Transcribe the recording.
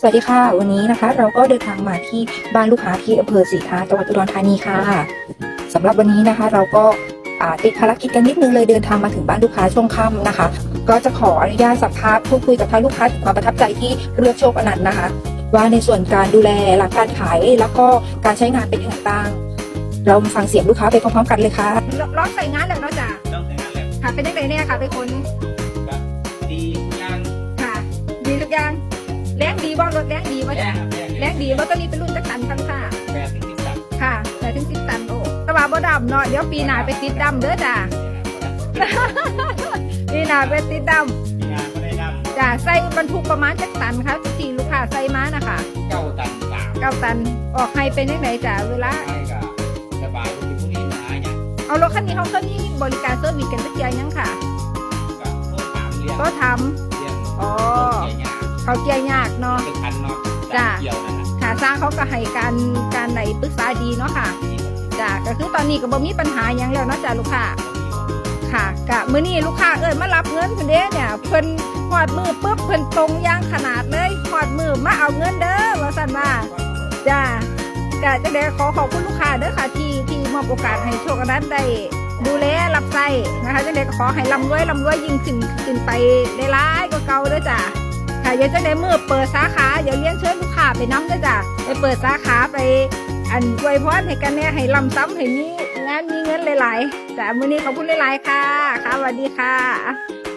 สวัสดีค่ะ วันนี้นะคะ เราก็เดินทางมาที่บ้านลูกค้าที่อำเภอศรีทาจังหวัดอุดรธานีค่ะสำหรับวันนี้นะคะ เราก็อ่าติดภารกิจกันนิดนึงเลยเดินทางมาถึงบ้านลูกค้าช่วงค่ำนะคะ ก็จะขออนุญาตสัมภาษณ์พูดคุยกับทางลูกค้าถึงความประทับใจที่เลือกโชคอนันต์นะคะ ว่าในส่วนการดูแลหลังการขายแล้วก็การใช้งานเป็นอย่างไรบ้างเรามาฟังเสียงลูกค้าไปพร้อมๆกันเลยค่ะร้องใส่งานแล้วเนาะจ้ะต้องใช้งานแหละค่ะเป็นยังไงเนี่ยค่ะเป็นคนแบบดีงานค่ะดีทุกอย่าง แรงรถแรงดีบ่แย่จ้ะแรงดีบ่ตัวนี้เป็นรุ่นจักรตันคันค่ะแย่ที่ติดตับค่ะแต่ถึงสิบตันโอ้แตะว่าบ่ดำเนาะเดี๋ยวปีหน้าไปติดดำเด้อจ้ะ ปีหน้าไปติดดมีงานก็ได้นำจ้ะใส่บรรทุกประมาณจักตันค่ะที่ลูกค้าใส่มานะคะำเก้าตันสามเก้าตันออกให้เป็นยังไงจ้ะเวลา ให้กับสบายที่พวกนี้หาเนี่ยเอารถคันนี้เขาเคยมีบริการเซอร์วิสกันสักอย่างยังค่ะ กับโทษถามเรียนก็ทเรียนำอ๋อเกียร์ยา เขาเกียร์ยากเนาะ เป็นคันเนาะจ้ะ เกี่ยวนั่นแหละค่ะสร้างเขาก็ให้การการไหนปรึกษาดีเนาะค่ะจ้ะก็คือตอนนี้ก็บ่มีปัญหาหยังแล้วเนาะจ้ะลูกค้าค่ะกะมื้อนี้ลูกค้าเอิ้นมารับเงินเพิ่นเด้เนี่ยเพิ่นฮอดมือปุ๊บเพิ่นตรงอย่างขนาดเลยฮอดมือมาเอาเงินเด้อว่าซั่นว่าจ้ะกะจะได้ขอขอบคุณลูกค้าเด้อค่ะที่ที่มอบโอกาสให้โชคอนันต์ได้ดูแลรับใช้นะคะจะได้ขอให้ร่ำรวยร่ำรวยยิ่งขึ้นขึ้นไปหลายๆกว่าเก่าเด้อจ้ะ ค่ะเดี๋ยวจะได้มือเปิดสาขาเดี๋ยวเลี้ยงเชิญลูกค้าไปน้ำด้วยจ้ะไปเปิดสาขาไปอันอวยพรให้กันแน่ให้ลำซ้ำให้มีงานมีเงินหลายๆจ้ะมื้อนี้ขอบคุณหลายๆค่ะค่ะสวัสดีค่ะ